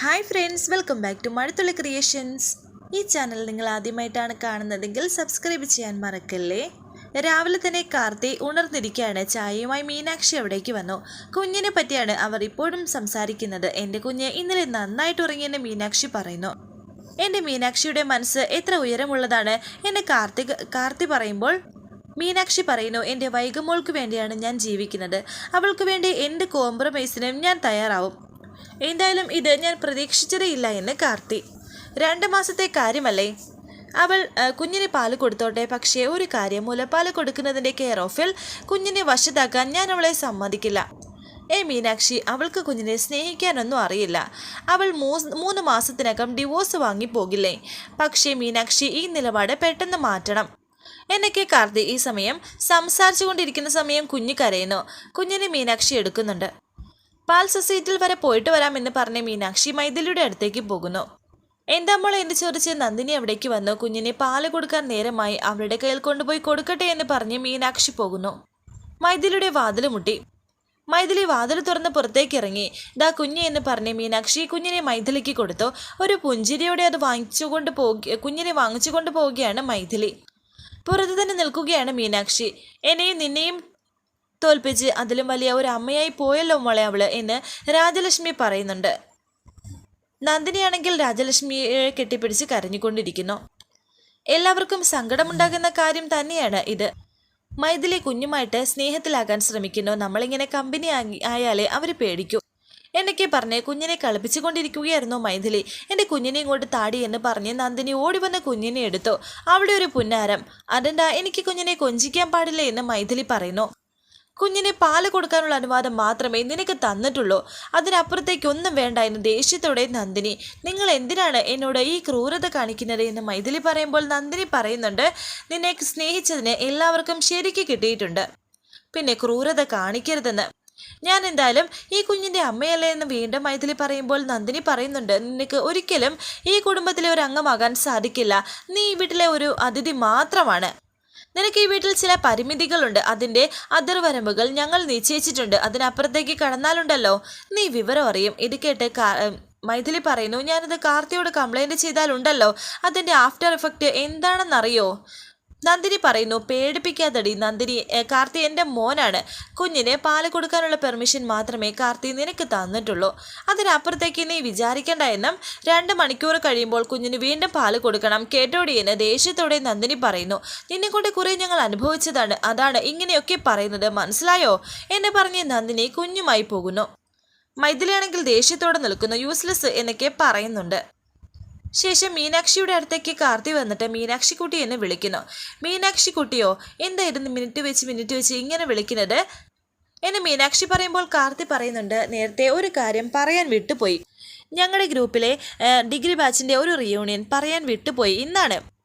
Hi friends welcome back to Mazhathulli creations ഈ channel നിങ്ങൾ ആദ്യമായിട്ടാണ് കാണുന്നതെങ്കിൽ സബ്സ്ക്രൈബ് ചെയ്യാൻ മറക്കല്ലേ? രാവിലെ തന്നെ കാർത്തി ഉണർന്നിരിക്കുകയാണ്. ചായയുമായി മീനാക്ഷി അവിടേക്ക് വന്നു. കുഞ്ഞിനെ പറ്റിയാണ് അവർ ഇപ്പോഴും സംസാരിക്കുന്നത്. എന്റെ കുഞ്ഞ് ഇന്നലെ നന്നായിട്ട് ഉറങ്ങിയെന്ന് മീനാക്ഷി പറയുന്നു. എന്റെ മീനാക്ഷിയുടെ മനസ്സ് എത്ര ഉയരമുള്ളതാണ് എന്നെ കാർത്തിക് കാർത്തി പറയുമ്പോൾ മീനാക്ഷി പറയുന്നു എന്റെ വൈകമോൾക്ക് വേണ്ടിയാണ് ഞാൻ ജീവിക്കുന്നത്. അവൾക്ക് വേണ്ടി എന്റെ കോംപ്രമൈസിനും ഞാൻ തയ്യാറാവും. എന്തായാലും ഇത് ഞാൻ പ്രതീക്ഷിച്ചതേ ഇല്ല എന്ന് കാർത്തി. രണ്ട് മാസത്തെ കാര്യമല്ലേ? അവൾ കുഞ്ഞിന് പാൽ കൊടുത്തോട്ടെ. പക്ഷേ ഒരു കാര്യം മുലപ്പാൽ കൊടുക്കുന്നതിന്റെ കെയർ ഓഫിൽ കുഞ്ഞിനെ വശത്താക്കാൻ ഞാൻ അവളെ സമ്മതിക്കില്ല. ഏ മീനാക്ഷി അവൾക്ക് കുഞ്ഞിനെ സ്നേഹിക്കാനൊന്നും അറിയില്ല. അവൾ മൂന്ന് മാസത്തിനകം ഡിവോഴ്സ് വാങ്ങിപ്പോകില്ലേ പക്ഷേ മീനാക്ഷി ഈ നിലപാട് പെട്ടെന്ന് മാറ്റണം. എന്നൊക്കെ കാർത്തി ഈ സമയം സംസാരിച്ചുകൊണ്ടിരിക്കുന്ന സമയം കുഞ്ഞ് കരയുന്നു. കുഞ്ഞിനെ മീനാക്ഷി എടുക്കുന്നുണ്ട്. പാൽ സൊസൈറ്റിയിൽ വരെ പോയിട്ട് വരാമെന്ന് പറഞ്ഞ മീനാക്ഷി മൈഥിലിയുടെ അടുത്തേക്ക് പോകുന്നു. എന്താ മോളെ എന്ന് ചോദിച്ച് നന്ദിനി അവിടേക്ക് വന്നു. കുഞ്ഞിനെ പാൽ കൊടുക്കാൻ നേരമായി. അവളുടെ കയ്യിൽ കൊണ്ടുപോയി കൊടുക്കട്ടെ എന്ന് പറഞ്ഞ് മീനാക്ഷി പോകുന്നു. മൈഥിലിയുടെ വാതിൽ മുട്ടി. മൈഥിലി വാതിൽ തുറന്ന് പുറത്തേക്ക് ഇറങ്ങി. ദാ കുഞ്ഞ് എന്ന് പറഞ്ഞ് മീനാക്ഷി കുഞ്ഞിനെ മൈഥിലിക്ക് കൊടുത്തു. ഒരു പുഞ്ചിരിയോടെ അത് വാങ്ങിച്ചുകൊണ്ട് പോകുക കുഞ്ഞിനെ വാങ്ങിച്ചുകൊണ്ട് പോവുകയാണ് മൈഥിലി. പുറത്ത് തന്നെ നിൽക്കുകയാണ് മീനാക്ഷി. എന്നെയും നിന്നെയും തോൽപ്പിച്ച് അതിലും വലിയ ഒരു അമ്മയായി പോയല്ലോ മോളെ അവൾ എന്ന് രാജലക്ഷ്മി പറയുന്നുണ്ട്. നന്ദിനിയാണെങ്കിൽ രാജലക്ഷ്മിയെ കെട്ടിപ്പിടിച്ച് കരഞ്ഞുകൊണ്ടിരിക്കുന്നു. എല്ലാവർക്കും സങ്കടമുണ്ടാകുന്ന കാര്യം തന്നെയാണ് ഇത്. മൈഥിലി കുഞ്ഞുമായിട്ട് സ്നേഹത്തിലാകാൻ ശ്രമിക്കുന്നു. നമ്മളിങ്ങനെ കമ്പനി ആയാലേ അവർ പേടിക്കൂ. എന്നൊക്കെ പറഞ്ഞ് കുഞ്ഞിനെ കളിപ്പിച്ചുകൊണ്ടിരിക്കുകയായിരുന്നു മൈഥിലി. എന്റെ കുഞ്ഞിനെ ഇങ്ങോട്ട് താടി എന്ന് പറഞ്ഞ് നന്ദിനി ഓടി വന്ന് കുഞ്ഞിനെ എടുത്തു. അവിടെ ഒരു പുന്നാരം. അതെന്താ? എനിക്ക് കുഞ്ഞിനെ കൊഞ്ചിക്കാൻ പാടില്ല? എന്ന് മൈഥിലി പറയുന്നു. കുഞ്ഞിനെ പാൽ കൊടുക്കാനുള്ള അനുവാദം മാത്രമേ നിനക്ക് തന്നിട്ടുള്ളൂ. അതിനപ്പുറത്തേക്കൊന്നും വേണ്ട എന്ന് ദേഷ്യത്തോടെ നന്ദിനി. നിങ്ങൾ എന്തിനാണ് എന്നോട് ഈ ക്രൂരത കാണിക്കുന്നത് എന്ന് മൈഥിലി പറയുമ്പോൾ നന്ദിനി പറയുന്നുണ്ട് നിന്നെ സ്നേഹിച്ചതിന് എല്ലാവർക്കും ശരിക്ക് കിട്ടിയിട്ടുണ്ട്. പിന്നെ ക്രൂരത കാണിക്കരുതെന്ന്. ഞാൻ എന്തായാലും ഈ കുഞ്ഞിന്റെ അമ്മയല്ലേ എന്ന് വീണ്ടും മൈഥിലി പറയുമ്പോൾ നന്ദിനി പറയുന്നുണ്ട് നിനക്ക് ഒരിക്കലും ഈ കുടുംബത്തിലെ ഒരു അംഗമാകാൻ സാധിക്കില്ല. നീ ഈ വീട്ടിലെ ഒരു അതിഥി മാത്രമാണ്. നിനക്ക് ഈ വീട്ടിൽ ചില പരിമിതികളുണ്ട്. അതിന്റെ അതിർവരമ്പുകൾ ഞങ്ങൾ നിശ്ചയിച്ചിട്ടുണ്ട്. അതിനപ്പുറത്തേക്ക് കടന്നാലുണ്ടല്ലോ. നീ വിവരം അറിയും. ഇത് കേട്ട് മൈഥിലി പറയുന്നു ഞാനിത് കാർത്തിയോട് കംപ്ലൈന്റ് ചെയ്താലുണ്ടല്ലോ. അതിന്റെ ആഫ്റ്റർ എഫക്റ്റ് എന്താണെന്നറിയോ? നന്ദിനി പറയുന്നു പേടിപ്പിക്കാത്തടി നന്ദിനി. കാർത്തി എന്റെ മോനാണ്. കുഞ്ഞിനെ പാൽ കൊടുക്കാനുള്ള പെർമിഷൻ മാത്രമേ കാർത്തി നിനക്ക് തന്നിട്ടുള്ളൂ. അതിനപ്പുറത്തേക്ക് നീ വിചാരിക്കേണ്ട എന്നും രണ്ട് മണിക്കൂർ കഴിയുമ്പോൾ കുഞ്ഞിന് വീണ്ടും പാൽ കൊടുക്കണം കേട്ടോടി എന്ന് ദേഷ്യത്തോടെ നന്ദിനി പറയുന്നു. നിന്നെ കൊണ്ട് കുറേ ഞങ്ങൾ അനുഭവിച്ചതാണ് അതാണ് ഇങ്ങനെയൊക്കെ പറയുന്നത് മനസ്സിലായോ? എന്ന് പറഞ്ഞ് നന്ദിനി കുഞ്ഞുമായി പോകുന്നു. മൈഥിലിയാണെങ്കിൽ ദേഷ്യത്തോടെ നിൽക്കുന്നു യൂസ്ലെസ് എന്നൊക്കെ പറയുന്നുണ്ട്. ശേഷം മീനാക്ഷിയുടെ അടുത്തേക്ക് കാർത്തി വന്നിട്ട് മീനാക്ഷിക്കുട്ടി എന്ന് വിളിക്കുന്നു. മീനാക്ഷിക്കുട്ടിയോ എന്തായിരുന്നു മിനിറ്റ് വെച്ച് മിനിറ്റ് വെച്ച് ഇങ്ങനെ വിളിക്കുന്നത്? എന്ന് മീനാക്ഷി പറയുമ്പോൾ കാർത്തി പറയുന്നുണ്ട് നേരത്തെ ഒരു കാര്യം പറയാൻ വിട്ടുപോയി. ഞങ്ങളുടെ ഗ്രൂപ്പിലെ ഡിഗ്രി ബാച്ചിന്റെ ഒരു റിയൂണിയൻ പറയാൻ വിട്ടുപോയി. ഇന്നാണ്.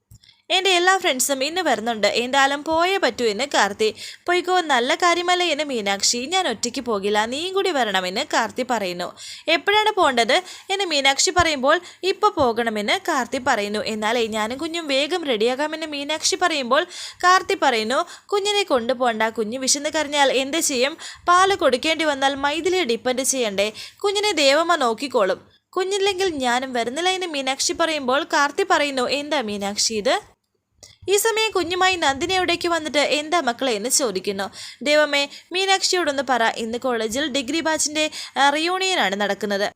എന്റെ എല്ലാ ഫ്രണ്ട്സും ഇന്ന് വരുന്നുണ്ട്. എന്തായാലും പോയേ പറ്റൂ എന്ന് കാർത്തി. പോയിക്കോ നല്ല കാര്യമല്ലേ എന്ന് മീനാക്ഷി. ഞാൻ ഒറ്റയ്ക്ക് പോകില്ല. നീയും കൂടി വരണമെന്ന് കാർത്തി പറയുന്നു. എപ്പോഴാണ് പോകേണ്ടത് എന്ന് മീനാക്ഷി പറയുമ്പോൾ ഇപ്പൊ പോകണമെന്ന് കാർത്തി പറയുന്നു. എന്നാലേ ഞാനും കുഞ്ഞും വേഗം റെഡിയാകാമെന്ന് മീനാക്ഷി പറയുമ്പോൾ കാർത്തി പറയുന്നു കുഞ്ഞിനെ കൊണ്ടുപോകണ്ട. കുഞ്ഞ് വിശന്ന് കരഞ്ഞാൽ എന്ത് ചെയ്യും? പാൽ കൊടുക്കേണ്ടി വന്നാൽ മൈഥിലിയെ ഡിപ്പെൻഡ് ചെയ്യണ്ടേ? കുഞ്ഞിനെ ദേവമ്മ നോക്കിക്കോളും. കുഞ്ഞില്ലെങ്കിൽ ഞാനും വരുന്നില്ല എന്ന് മീനാക്ഷി പറയുമ്പോൾ കാർത്തി പറയുന്നു എന്താ മീനാക്ഷി ഇത്? ഈ സമയം കുഞ്ഞുമായി നന്ദിനി എവിടേക്ക് വന്നിട്ട് എന്താ മക്കളെ എന്ന് ചോദിക്കുന്നു. ദൈവമേ മീനാക്ഷിയോടൊന്ന് പറ. ഇന്ന് കോളേജിൽ ഡിഗ്രി ബാച്ചിന്റെ റിയൂണിയനാണ് നടക്കുന്നത്.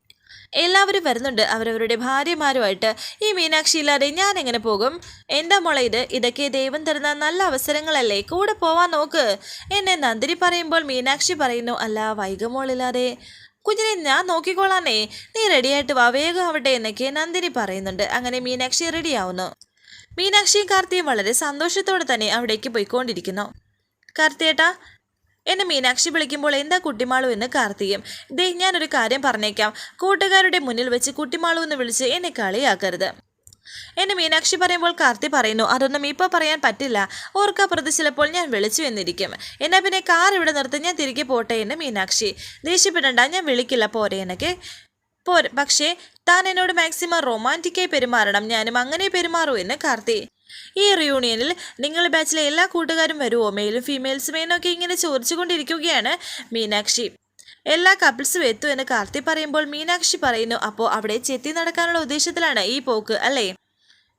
എല്ലാവരും വരുന്നുണ്ട്. അവരവരുടെ ഭാര്യമാരുമായിട്ട്. ഈ മീനാക്ഷി ഇല്ലാതെ ഞാൻ എങ്ങനെ പോകും? എന്താ മോളെ ഇത്? ഇതൊക്കെ ദൈവം തരുന്ന നല്ല അവസരങ്ങളല്ലേ? കൂടെ പോവാൻ നോക്ക്. എന്നെ നന്ദിനി പറയുമ്പോൾ മീനാക്ഷി പറയുന്നു അല്ല വൈകമോളില്ലാതെ കുഞ്ഞിനെ ഞാൻ നോക്കിക്കോളാനേ നീ റെഡിയായിട്ട് വാ. വേഗം അവിടെ എന്നൊക്കെ നന്ദിനി പറയുന്നുണ്ട്. അങ്ങനെ മീനാക്ഷി റെഡിയാവുന്നു മീനാക്ഷിയും കാർത്തിയും വളരെ സന്തോഷത്തോടെ തന്നെ അവിടേക്ക് പോയിക്കൊണ്ടിരിക്കുന്നു. കാർത്തിയേട്ടാ എന്നെ മീനാക്ഷി വിളിക്കുമ്പോൾ എന്താ കുട്ടിമാളു എന്ന് കാർത്തിയും ദേ ഞാനൊരു കാര്യം പറഞ്ഞേക്കാം. കൂട്ടുകാരുടെ മുന്നിൽ വെച്ച് കുട്ടിമാളു എന്ന് വിളിച്ച് എന്നെ കളിയാക്കരുത്. എന്നെ മീനാക്ഷി പറയുമ്പോൾ കാർത്തി പറയുന്നു അതൊന്നും ഇപ്പോൾ പറയാൻ പറ്റില്ല. ഓർക്കപ്പുറത്ത് ചിലപ്പോൾ ഞാൻ വിളിച്ചു എന്നിരിക്കും. എന്നാ പിന്നെ കാർ ഇവിടെ നിർത്തി ഞാൻ തിരികെ പോട്ടെ എന്ന് മീനാക്ഷി. ദേഷ്യപ്പെടണ്ട ഞാൻ വിളിക്കില്ല പോരെ എന്നൊക്കെ പോരെ പക്ഷേ താൻ എന്നോട് മാക്സിമം റൊമാന്റിക്കായി പെരുമാറണം. ഞാനും അങ്ങനെ പെരുമാറൂ എന്ന് കാർത്തി. ഈ റിയൂണിയനിൽ നിങ്ങളുടെ ബാച്ചിലെ എല്ലാ കൂട്ടുകാരും വരുമോ മെയിലും ഫീമെയിൽസും എന്നൊക്കെ ഇങ്ങനെ ചോദിച്ചുകൊണ്ടിരിക്കുകയാണ് മീനാക്ഷി. എല്ലാ കപ്പിൾസും എത്തും എന്ന് കാർത്തി പറയുമ്പോൾ മീനാക്ഷി പറയുന്നു അപ്പോൾ അവിടെ ചെത്തി നടക്കാനുള്ള ഉദ്ദേശത്തിലാണ് ഈ പോക്ക് അല്ലേ?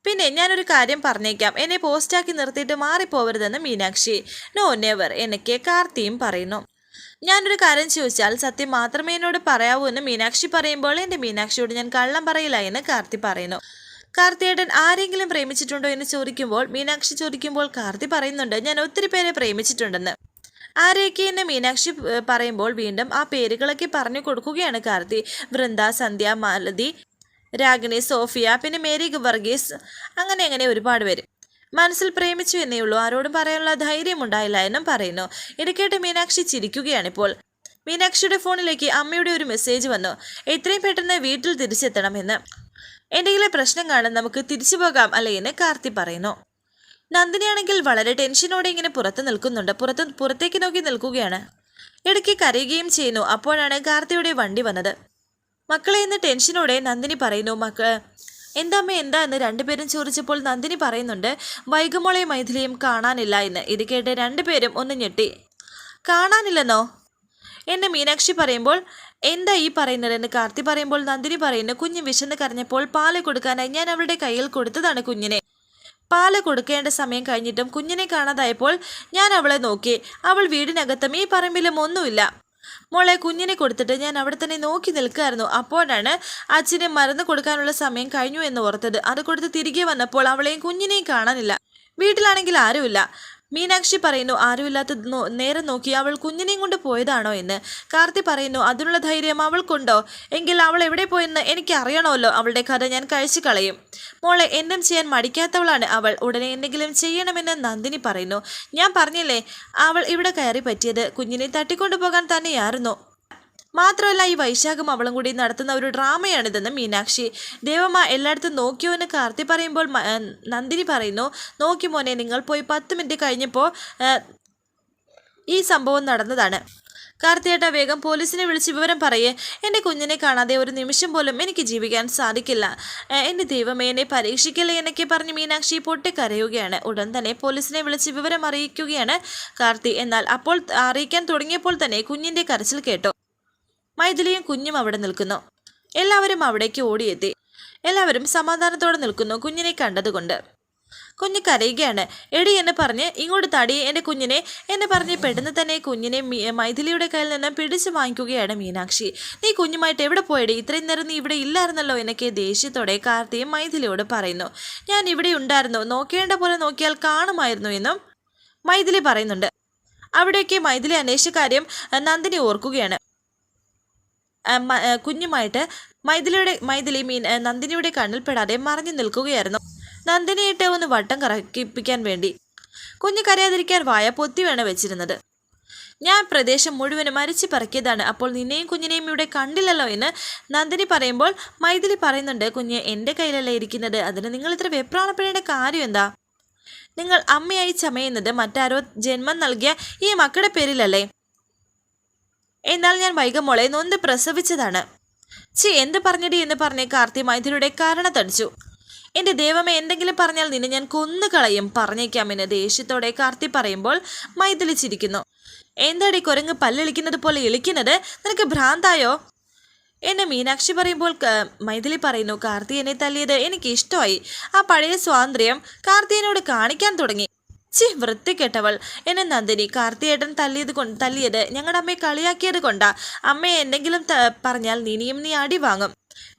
പിന്നെ ഞാനൊരു കാര്യം പറഞ്ഞേക്കാം. എന്നെ പോസ്റ്റാക്കി നിർത്തിയിട്ട് മാറിപ്പോവരുതെന്ന് മീനാക്ഷി. നോ നെവർ എന്നൊക്കെ കാർത്തിയും പറയുന്നു. ഞാനൊരു കാര്യം ചോദിച്ചാൽ സത്യം മാത്രമേ എന്നോട് പറയാവൂ എന്ന് മീനാക്ഷി പറയുമ്പോൾ എന്റെ മീനാക്ഷിയോട് ഞാൻ കള്ളം പറയില്ല എന്ന് കാർത്തി പറയുന്നു. കാർത്തിയേട്ടൻ ആരെങ്കിലും പ്രേമിച്ചിട്ടുണ്ടോ എന്ന് ചോദിക്കുമ്പോൾ മീനാക്ഷി ചോദിക്കുമ്പോൾ കാർത്തി പറയുന്നുണ്ട്. ഞാൻ ഒത്തിരി പേരെ പ്രേമിച്ചിട്ടുണ്ടെന്ന്. ആരെയൊക്കെ എന്ന് മീനാക്ഷി പറയുമ്പോൾ വീണ്ടും ആ പേരുകളൊക്കെ പറഞ്ഞു കൊടുക്കുകയാണ് കാർത്തി. വൃന്ദ സന്ധ്യ മാലതി രാഗിണി സോഫിയ പിന്നെ മേരി വർഗീസ് അങ്ങനെ അങ്ങനെ ഒരുപാട് പേര്. മനസ്സിൽ പ്രേമിച്ചു എന്നേ ഉള്ളൂ. ആരോടും പറയാനുള്ള ധൈര്യം ഉണ്ടായില്ല എന്നും പറയുന്നു. ഇടയ്ക്കേട്ട് മീനാക്ഷി ചിരിക്കുകയാണിപ്പോൾ മീനാക്ഷിയുടെ ഫോണിലേക്ക് അമ്മയുടെ ഒരു മെസ്സേജ് വന്നു. എത്രയും പെട്ടെന്ന് വീട്ടിൽ തിരിച്ചെത്തണമെന്ന്. എന്തെങ്കിലും പ്രശ്നം കാണാൻ നമുക്ക് തിരിച്ചു പോകാം അല്ലേ എന്ന് കാർത്തി പറയുന്നു. നന്ദിനിയാണെങ്കിൽ വളരെ ടെൻഷനോടെ ഇങ്ങനെ പുറത്ത് നിൽക്കുന്നുണ്ട്. പുറത്ത് പുറത്തേക്ക് നോക്കി നിൽക്കുകയാണ്. ഇടയ്ക്ക് കരയുകയും ചെയ്യുന്നു. അപ്പോഴാണ് കാർത്തിയുടെ വണ്ടി വന്നത്. മക്കളെ എന്ന് ടെൻഷനോടെ നന്ദിനി പറയുന്നു. മക്ക എന്താമ്മ എന്താ എന്ന് രണ്ടുപേരും ചോദിച്ചപ്പോൾ നന്ദിനി പറയുന്നുണ്ട് വൈകുമോളെയും മൈഥിലിയും കാണാനില്ല എന്ന്. ഇത് കേട്ട് രണ്ടുപേരും ഒന്ന് ഞെട്ടി. കാണാനില്ലെന്നോ? എന്നെ മീനാക്ഷി പറയുമ്പോൾ എന്താ ഈ പറയുന്നത്? എന്ന് കാർത്തി പറയുമ്പോൾ നന്ദിനി പറയുന്നു കുഞ്ഞ് വിശന്ന് കരഞ്ഞപ്പോൾ പാൽ കൊടുക്കാനായി ഞാൻ അവളുടെ കയ്യിൽ കൊടുത്തതാണ് കുഞ്ഞിനെ. പാൽ കൊടുക്കേണ്ട സമയം കഴിഞ്ഞിട്ടും കുഞ്ഞിനെ കാണാതായപ്പോൾ ഞാൻ അവളെ നോക്കി. അവൾ വീടിനകത്തും ഈ പറമ്പിലും ഒന്നുമില്ല. മോളെ കുഞ്ഞിനെ കൊടുത്തിട്ട് ഞാൻ അവിടെ തന്നെ നോക്കി നിൽക്കുകയായിരുന്നു അപ്പോഴാണ് അച്ഛനെ മരുന്ന് കൊടുക്കാനുള്ള സമയം കഴിഞ്ഞു എന്ന് ഓർത്തത്. അത് കൊടുത്ത് തിരികെ വന്നപ്പോൾ അവളെയും കുഞ്ഞിനെയും കാണാനില്ല. വീട്ടിലാണെങ്കിൽ ആരുമില്ല. മീനാക്ഷി പറയുന്നു ആരുമില്ലാത്ത നേരെ നോക്കി അവൾ കുഞ്ഞിനെയും കൊണ്ട് പോയതാണോ എന്ന്. കാർത്തി പറയുന്നു അതിനുള്ള ധൈര്യം അവൾക്കുണ്ടോ? എങ്കിൽ അവൾ എവിടെ പോയെന്ന് എനിക്ക് അറിയണമല്ലോ. അവളുടെ കഥ ഞാൻ കഴിച്ചു കളയും. മോളെ എന്തും ചെയ്യാൻ മടിക്കാത്തവളാണ് അവൾ. ഉടനെ എന്തെങ്കിലും ചെയ്യണമെന്ന് നന്ദിനി പറയുന്നു. ഞാൻ പറഞ്ഞില്ലേ അവൾ ഇവിടെ കയറി പറ്റിയത് കുഞ്ഞിനെ തട്ടിക്കൊണ്ടു പോകാൻ തന്നെയായിരുന്നു. മാത്രമല്ല ഈ വൈശാഖം അവളും കൂടി നടത്തുന്ന ഒരു ഡ്രാമയാണിതെന്ന് മീനാക്ഷി ദേവമ്മ എല്ലായിടത്തും നോക്കിയോ എന്ന് കാർത്തി പറയുമ്പോൾ നന്ദിനി പറയുന്നു നോക്കി മോനെ നിങ്ങൾ പോയി പത്ത് മിനിറ്റ് കഴിഞ്ഞപ്പോൾ ഈ സംഭവം നടന്നതാണ്. കാർത്തിയേട്ട വേഗം പോലീസിനെ വിളിച്ച് വിവരം പറയേ. എന്റെ കുഞ്ഞിനെ കാണാതെ ഒരു നിമിഷം പോലും എനിക്ക് ജീവിക്കാൻ സാധിക്കില്ല. എന്റെ ദൈവമേ എന്നെ പരീക്ഷിക്കല്ലേ എന്നൊക്കെ പറഞ്ഞ് മീനാക്ഷി പൊട്ടിക്കരയുകയാണ്. ഉടൻ തന്നെ പോലീസിനെ വിളിച്ച് വിവരം അറിയിക്കുകയാണ് കാർത്തി. എന്നാൽ അപ്പോൾ അറിയിക്കാൻ തുടങ്ങിയപ്പോൾ തന്നെ കുഞ്ഞിന്റെ കരച്ചിൽ കേട്ടു. മൈഥിലിയും കുഞ്ഞും അവിടെ നിൽക്കുന്നു. എല്ലാവരും അവിടേക്ക് ഓടിയെത്തി. എല്ലാവരും സമാധാനത്തോടെ നിൽക്കുന്നു കുഞ്ഞിനെ കണ്ടതുകൊണ്ട്. കുഞ്ഞ് കരയുകയാണ്. എടി എന്ന് പറഞ്ഞ് ഇങ്ങോട്ട് തടി എന്റെ കുഞ്ഞിനെ എന്ന് പറഞ്ഞ് പെട്ടെന്ന് തന്നെ കുഞ്ഞിനെ മൈഥിലിയുടെ കയ്യിൽ നിന്ന് പിടിച്ചു വാങ്ങിക്കുകയാണ് മീനാക്ഷി. നീ കുഞ്ഞുമായിട്ട് എവിടെ പോയടി? ഇത്രയും നേരം നീ ഇവിടെ ഇല്ലായിരുന്നല്ലോ എന്നൊക്കെ ദേഷ്യത്തോടെ കാർത്തിയും മൈഥിലിയോട് പറയുന്നു. ഞാൻ ഇവിടെ ഉണ്ടായിരുന്നു. നോക്കേണ്ട പോലെ നോക്കിയാൽ കാണുമായിരുന്നു എന്നും മൈഥിലി പറയുന്നുണ്ട്. അവിടെയൊക്കെ മൈഥിലി അന്വേഷിച്ച കാര്യം നന്ദിനി ഓർക്കുകയാണ്. കുഞ്ഞുമായിട്ട് മൈഥിലിയുടെ മൈഥിലി മീൻ നന്ദിനിയുടെ കണ്ണിൽ പെടാതെ മറഞ്ഞു നിൽക്കുകയായിരുന്നു. നന്ദിനിയിട്ട് ഒന്ന് വട്ടം കറക്കിപ്പിക്കാൻ വേണ്ടി. കുഞ്ഞു കരയാതിരിക്കാൻ വായ വേണ വെച്ചിരുന്നത്. ഞാൻ പ്രദേശം മുഴുവനും മരിച്ചു പറക്കിയതാണ്. അപ്പോൾ നിന്നെയും കുഞ്ഞിനെയും ഇവിടെ കണ്ടില്ലല്ലോ എന്ന് നന്ദിനി പറയുമ്പോൾ മൈഥിലി പറയുന്നുണ്ട് കുഞ്ഞ് എന്റെ കയ്യിലല്ലേ ഇരിക്കുന്നത്? അതിന് നിങ്ങൾ ഇത്ര വെപ്രാണപ്പെടേണ്ട കാര്യം എന്താ? നിങ്ങൾ അമ്മയായി ചമയുന്നത് മറ്റാരോ ജന്മം നൽകിയ ഈ മക്കളുടെ പേരിലല്ലേ? എന്നാൽ ഞാൻ വൈകമോളെ നൊന്ത് പ്രസവിച്ചതാണ്. ചി എന്ത് പറഞ്ഞടി എന്ന് പറഞ്ഞ് കാർത്തി മൈഥിലിയുടെ കാരണത്തടിച്ചു. എന്റെ ദൈവമേ എന്തെങ്കിലും പറഞ്ഞാൽ നിന്നെ ഞാൻ കൊന്നുകളയും പറഞ്ഞേക്കാമെന്ന് ദേഷ്യത്തോടെ കാർത്തി പറയുമ്പോൾ മൈഥിലി ചിരിക്കുന്നു. എന്താടി കുരങ്ങ് പല്ലിളിക്കുന്നത് പോലെ ഇളിക്കുന്നത് നിനക്ക് ഭ്രാന്തായോ? എന്നെ മീനാക്ഷി പറയുമ്പോൾ മൈഥിലി പറയുന്നു കാർത്തി എന്നെ തല്ലിയത് എനിക്ക് ഇഷ്ടമായി. ആ പഴയ സ്വാതന്ത്ര്യം കാർത്തിയനോട് കാണിക്കാൻ തുടങ്ങി. ചി വൃത്തികെട്ടവൾ. എന്നെ നന്ദിനി കാർത്തിയേട്ടൻ തല്ലിയത് കൊണ്ട് തല്ലിയത് ഞങ്ങളുടെ അമ്മയെ കളിയാക്കിയത് കൊണ്ടാ. അമ്മയെ എന്തെങ്കിലും പറഞ്ഞാൽ നിനിയും നീ അടി വാങ്ങും.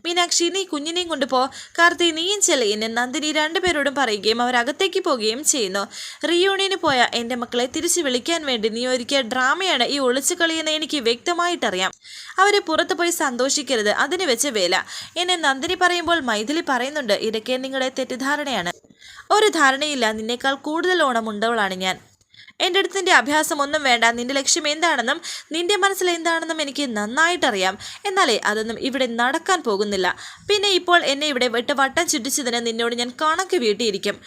മീനാക്ഷി നീ കുഞ്ഞിനെയും കൊണ്ടുപോ കാർത്തി നീയും ചെല്ല്. എന്നെ നന്ദിനി രണ്ടുപേരോടും പറയുകയും അവരകത്തേക്ക് പോവുകയും ചെയ്യുന്നു. റിയൂണിയന് പോയ എന്റെ മക്കളെ തിരിച്ചു വിളിക്കാൻ വേണ്ടി നീ ഒരുക്കിയ ഡ്രാമയാണ് ഈ ഒളിച്ചു കളിയെന്ന് എനിക്ക് വ്യക്തമായിട്ടറിയാം. അവരെ പുറത്തു പോയി സന്തോഷിക്കരുത്. അതിന് വെച്ച് വേല. എന്നെ നന്ദിനി പറയുമ്പോൾ മൈഥിലി പറയുന്നുണ്ട്. ഇതൊക്കെ നിങ്ങളുടെ തെറ്റിദ്ധാരണയാണ്. ഒരു ധാരണയില്ല. നിന്നേക്കാൾ കൂടുതൽ ഓണമുണ്ടവളാണ് ഞാൻ. എന്റെ അടുത്ത് നിന്റെ അഭ്യാസം ഒന്നും വേണ്ട. നിന്റെ ലക്ഷ്യം എന്താണെന്നും നിന്റെ മനസ്സിൽ എന്താണെന്നും എനിക്ക് നന്നായിട്ടറിയാം. എന്നാലേ അതൊന്നും ഇവിടെ നടക്കാൻ പോകുന്നില്ല. പിന്നെ ഇപ്പോൾ എന്നെ ഇവിടെ വിട്ട് വട്ടം ചുറ്റിച്ചതിന് നിന്നോട് ഞാൻ കണക്ക് വീട്ടിയിരിക്കും.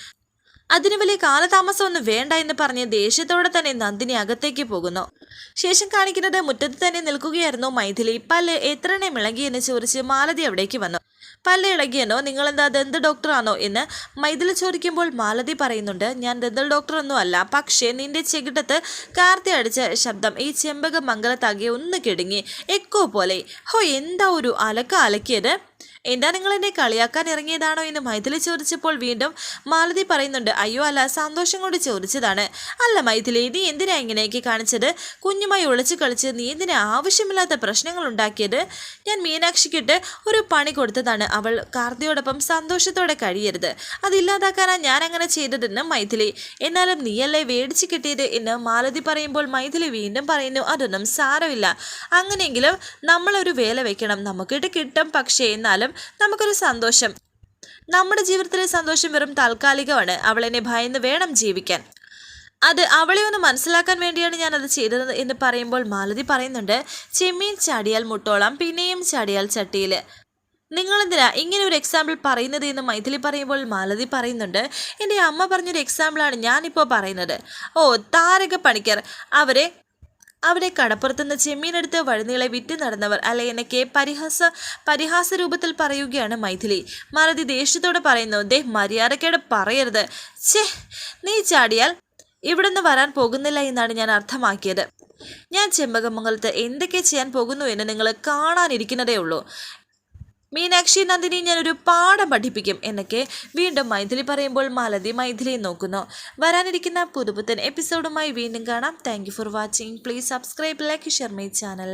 അതിന് വലിയ കാലതാമസമൊന്നും വേണ്ട എന്ന് പറഞ്ഞ് ദേഷ്യത്തോടെ തന്നെ നന്ദിനി അകത്തേക്ക് പോകുന്നു. ശേഷം കാണിക്കുന്നത് മുറ്റത്ത് തന്നെ നിൽക്കുകയായിരുന്നു മൈഥിലി. പല്ല് എത്രനെ മിളകി എന്ന് ചോദിച്ച് മാലതി അവിടേക്ക് വന്നു. പല്ല് ഇളകിയെന്നോ നിങ്ങളെന്താ ദന്ത ഡോക്ടറാണോ എന്ന് മൈഥിലി ചോദിക്കുമ്പോൾ മാലതി പറയുന്നുണ്ട് ഞാൻ ദന്തൽ ഡോക്ടറൊന്നും അല്ല പക്ഷേ നിന്റെ ചെകിട്ടത്ത് കാർത്തി അടിച്ച ശബ്ദം ഈ ചെമ്പക മംഗലത്താകെ ഒന്ന് കിടുങ്ങി എക്കോ പോലെ. ഹോ എന്താ ഒരു അലക്ക അലക്കിയത്? എന്താ നിങ്ങൾ എന്നെ കളിയാക്കാൻ ഇറങ്ങിയതാണോ എന്ന് മൈഥിലി ചോദിച്ചപ്പോൾ വീണ്ടും മാലതി പറയുന്നുണ്ട് അയ്യോ അല്ല സന്തോഷം കൊണ്ട് ചോദിച്ചതാണ്. അല്ല മൈഥിലി നീ എന്തിനാ ഇങ്ങനെയൊക്കെ കാണിച്ചത്? കുഞ്ഞുമായി ഒളിച്ചു കളിച്ച് നീ എന്തിനാ ആവശ്യമില്ലാത്ത പ്രശ്നങ്ങൾ ഉണ്ടാക്കിയത്? ഞാൻ മീനാക്ഷിക്കിട്ട് ഒരു പണി കൊടുത്തതാണ് അവൾ കാർത്തിയോടൊപ്പം സന്തോഷത്തോടെ കഴിയരുത്. അതില്ലാതാക്കാനാ ഞാൻ അങ്ങനെ ചെയ്തതെന്ന് മൈഥിലി. എന്നാലും നീയല്ലേ വേടിച്ചു കിട്ടിയത് എന്ന് മാലതി പറയുമ്പോൾ മൈഥിലി വീണ്ടും പറയുന്നു അതൊന്നും സാരമില്ല. അങ്ങനെയെങ്കിലും നമ്മളൊരു വേല വെക്കണം. നമുക്കിട്ട് കിട്ടും പക്ഷേ എന്നാലും നമുക്കൊരു സന്തോഷം. നമ്മുടെ ജീവിതത്തിലെ സന്തോഷം വെറും താൽക്കാലികമാണ്. അവളെന്നെ ഭയന്ന് വേണം ജീവിക്കാൻ. അത് അവളെ ഒന്ന് മനസ്സിലാക്കാൻ വേണ്ടിയാണ് ഞാൻ അത് ചെയ്തത് എന്ന് പറയുമ്പോൾ മാലതി പറയുന്നുണ്ട് ചെമ്മീൻ ചാടിയാൽ മുട്ടോളാം പിന്നെയും ചാടിയാൽ ചട്ടിയിൽ നിങ്ങളെന്തിനാ ഇങ്ങനെ ഒരു എക്സാമ്പിൾ പറയുന്നത് എന്ന് മൈഥിലി പറയുമ്പോൾ മാലതി പറയുന്നുണ്ട് എന്റെ അമ്മ പറഞ്ഞൊരു എക്സാമ്പിളാണ് ഞാനിപ്പോൾ പറയുന്നത്. ഓ താരക പണിക്കർ. അവരെ അവിടെ കടപ്പുറത്തുനിന്ന് ചെമ്മീനെടുത്ത് വഴുനീളെ വിറ്റ് നടന്നവർ അല്ലെ എന്നൊക്കെ പരിഹാസ പരിഹാസ രൂപത്തിൽ പറയുകയാണ് മൈഥിലി. മാലതി ദേഷ്യത്തോടെ പറയുന്നു ദേ മര്യാദക്കേട് പറയരുത്. ഛേ നീ ചാടിയാൽ ഇവിടുന്ന് വരാൻ പോകുന്നില്ല എന്നാണ് ഞാൻ അർത്ഥമാക്കിയത്. ഞാൻ ചെമ്പകമംഗലത്ത് എന്തൊക്കെ ചെയ്യാൻ പോകുന്നു എന്ന് നിങ്ങൾ കാണാനിരിക്കുന്നതേ ഉള്ളൂ. മീനാക്ഷി നന്ദിനി ഞാനൊരു പാഠം പഠിപ്പിക്കും എന്നൊക്കെ വീണ്ടും മൈഥിലി പറയുമ്പോൾ മാലതി മൈഥിലി നോക്കുന്നു. വരാനിരിക്കുന്ന പുതുപുത്തൻ എപ്പിസോഡുമായി വീണ്ടും കാണാം. Thank for watching please subscribe like share my channel